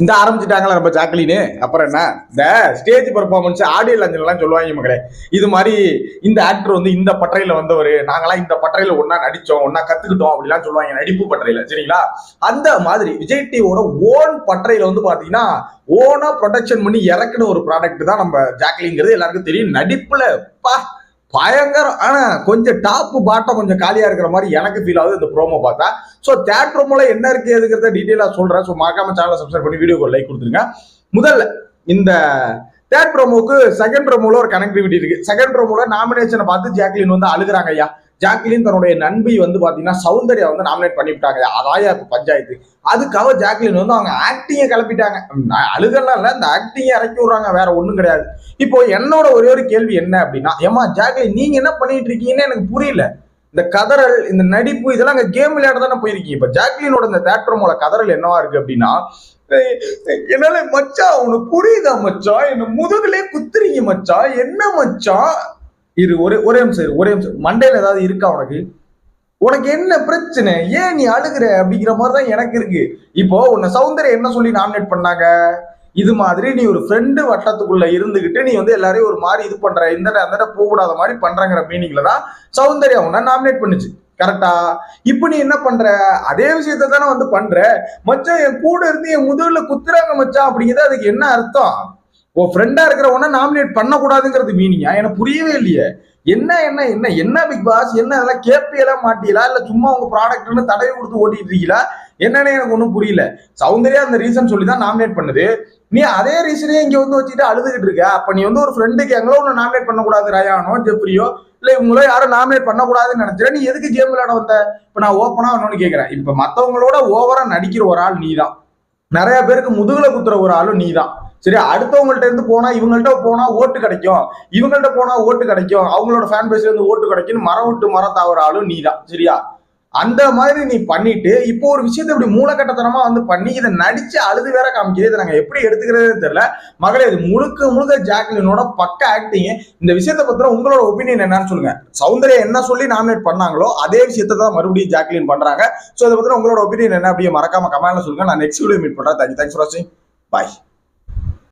இந்த ஆரம்பிச்சிட்டாங்களா நம்ம ஜாக்லின்னு அப்புறம் என்ன? இந்த ஸ்டேஜ் பர்ஃபார்மன்ஸ் ஆடியோ லஞ்சன்லாம் சொல்லுவாங்க மக்களே. இது மாதிரி இந்த ஆக்டர் வந்து இந்த பட்டறையில வந்தவர். நாங்களாம் இந்த பட்டறையில ஒன்றா நடிச்சோம் ஒன்றா கத்துக்கிட்டோம் அப்படிலாம் சொல்லுவாங்க நடிப்பு பட்டறையில. சரிங்களா? அந்த மாதிரி விஜய் டிவியோட ஓன் பட்டறையில வந்து பாத்தீங்கன்னா ஓனா ப்ரொடக்ஷன் பண்ணி இறக்குன ஒரு ப்ராடக்ட் தான் நம்ம ஜாக்லிங்கிறது. எல்லாருக்கும் தெரியும். நடிப்புல பா பயங்கரம் ஆனா கொஞ்சம் டாப் பாட்டம் கொஞ்சம் காலியா இருக்கிற மாதிரி எனக்கு ஃபீல் ஆகுது இந்த ப்ரோமோ பார்த்தா. ஸோ தேட் ப்ரோமோல என்ன இருக்கு எதுக்கிறத டீட்டெயிலாக சொல்றேன். ஸோ மறக்காம சேனலை சப்ஸ்கிரைப் பண்ணி வீடியோக்கு லைக் கொடுத்துருங்க முதல்ல இந்த தேர்ட் ப்ரோமோக்கு செகண்ட் ப்ரோமோல ஒரு கனெக்டிவிட்டி இருக்கு. செகண்ட் ப்ரோமோல நாமினேஷனை பார்த்து ஜாக்லின் வந்து அழுகுறாங்க ஐயா. ஜாக்லின் தன்னுடைய நண்பி வந்து பாத்தீங்கன்னா சௌந்தர்யா வந்து நாமினேட் பண்ணிவிட்டாங்க. அதாயா இப்ப பஞ்சாயத்து. அதுக்காக ஜாக்லின் வந்து அவங்க ஆக்டிங்கை கிளப்பிட்டாங்க. அழுகெல்லாம் அழுகலாம் இந்த ஆக்டிங்கை இறக்கி விடுறாங்க வேற ஒன்றும் கிடையாது. இப்போ என்னோட ஒரே ஒரு கேள்வி என்ன அப்படின்னா ஏமா ஜாக்லின் நீங்க என்ன பண்ணிட்டு இருக்கீங்கன்னு எனக்கு புரியல. இந்த கதறல் இந்த நடிப்பு இதெல்லாம் அங்கே கேம் விளையாட தானே போயிருக்கீங்க. இப்போ ஜாக்லினோட இந்த தேட்டரோட கதறல் என்னவா இருக்கு அப்படின்னா என்னால மச்சா உனக்கு புரியுதா மச்சான்? என்ன முதுகுலே குத்துறீங்க மச்சா என்ன மச்சான்? இரு ஒரே ஒரே நிமிஷம் இரு ஒரே நிமிஷம். மண்டையில் ஏதாவது இருக்கா உனக்கு? உனக்கு என்ன பிரச்சனை? ஏன் நீ அழுகுற? அப்படிங்கிற மாதிரி தான் எனக்கு இருக்கு. இப்போ உன்னை சௌந்தர்யம் என்ன சொல்லி நாமினேட் பண்ணாங்க? இது மாதிரி நீ ஒரு ஃப்ரெண்டு வட்டத்துக்குள்ள இருந்துகிட்டு நீ வந்து எல்லாரையும் ஒரு மாதிரி இது பண்ற இந்த அந்த போகக்கூடாத மாதிரி பண்றங்கிற மீனிங்ல தான் சௌந்தர்யா உன்னை நாமினேட் பண்ணுச்சு. கரெக்டா இப்போ நீ என்ன பண்ற? அதே விஷயத்த தானே வந்து பண்ற. மச்சான் என் கூட இருந்து என் முதுகுல குத்துறாங்க மச்சான் அப்படிங்கிறது அதுக்கு என்ன அர்த்தம்? உன் ஃப்ரெண்டா இருக்கிறவன நாமினேட் பண்ணக்கூடாதுங்கிறது மீனிங்கா எனக்கு புரியவே இல்லையே. என்ன என்ன என்ன என்ன பிக் பாஸ் என்ன அதெல்லாம் கேப்பியெல்லாம் மாட்டீங்களா? இல்ல சும்மா உங்க ப்ராடக்ட்னு தடவை கொடுத்து ஓட்டிட்டு இருக்கீங்களா என்னன்னு எனக்கு ஒன்றும் புரியல. சௌந்தர்யா அந்த ரீசன் சொல்லி தான் நாமினேட் பண்ணுது. நீ அதே ரீசனே இங்க வந்து வச்சுட்டு அழுதுகிட்டு இருக்க. அப்ப நீ வந்து ஒரு ஃப்ரெண்டுக்கு எங்களோ ஒன்று நாமினேட் பண்ணக்கூடாது ரயானோ ஜெப்ரியோ இல்ல இவங்களோ யாரும் நாமினேட் பண்ணக்கூடாதுன்னு நினைச்சிட நீ எதுக்கு கேம் விளையாட வந்த? இப்ப நான் ஓப்பனா ஒன்னு கேட்கிறேன் இப்ப மத்தவங்களோட ஓவரா நடிக்கிற ஒரு ஆள் நீ தான் நிறைய பேருக்கு முதுகுல குத்துற ஒரு ஆளும் நீ தான் சரி அடுத்தவங்கள்ட்ட இருந்து போனா இவங்கள்ட்ட போனா ஓட்டு கிடைக்கும். இவங்கள்ட்ட போனா ஓட்டு கிடைக்கும். அவங்களோட ஃபேன் பேஸ்ல இருந்து ஓட்டு கிடைக்கும்னு மரம் விட்டு மரம் தாவற ஆளும் நீ தான் சரியா? அந்த மாதிரி நீ பண்ணிட்டு இப்போ ஒரு விஷயத்தை இப்படி மூலக்கட்டத்தனமா வந்து பண்ணி இதை நடிச்சு அழுது வேற காமிக்கிறது இதை நாங்க எப்படி எடுத்துக்கிறதுன்னு தெரியல. மகளே இது முழுக்க முழுக்க ஜாக்லினோட பக்க ஆக்டிங் இந்த விஷயத்தை பத்தின உங்களோட ஒப்பீனியன் என்னன்னு சொல்லுங்க. சௌந்தர்யா என்ன சொல்லி நாமினேட் பண்ணாங்களோ அதே விஷயத்தை தான் மறுபடியும் ஜாக்லின் பண்றாங்க. ஸோ அதை பத்தின உங்களோட ஒப்பீனியன் என்ன அப்படியே மறக்காம கமெண்ட்ல சொல்லுங்க. நான் நெக்ஸ்ட் வீடியோ மீட் பண்றேன். தேங்க்யூ தேங்க்ஸ் ஃபார் வாட்சிங் பாய்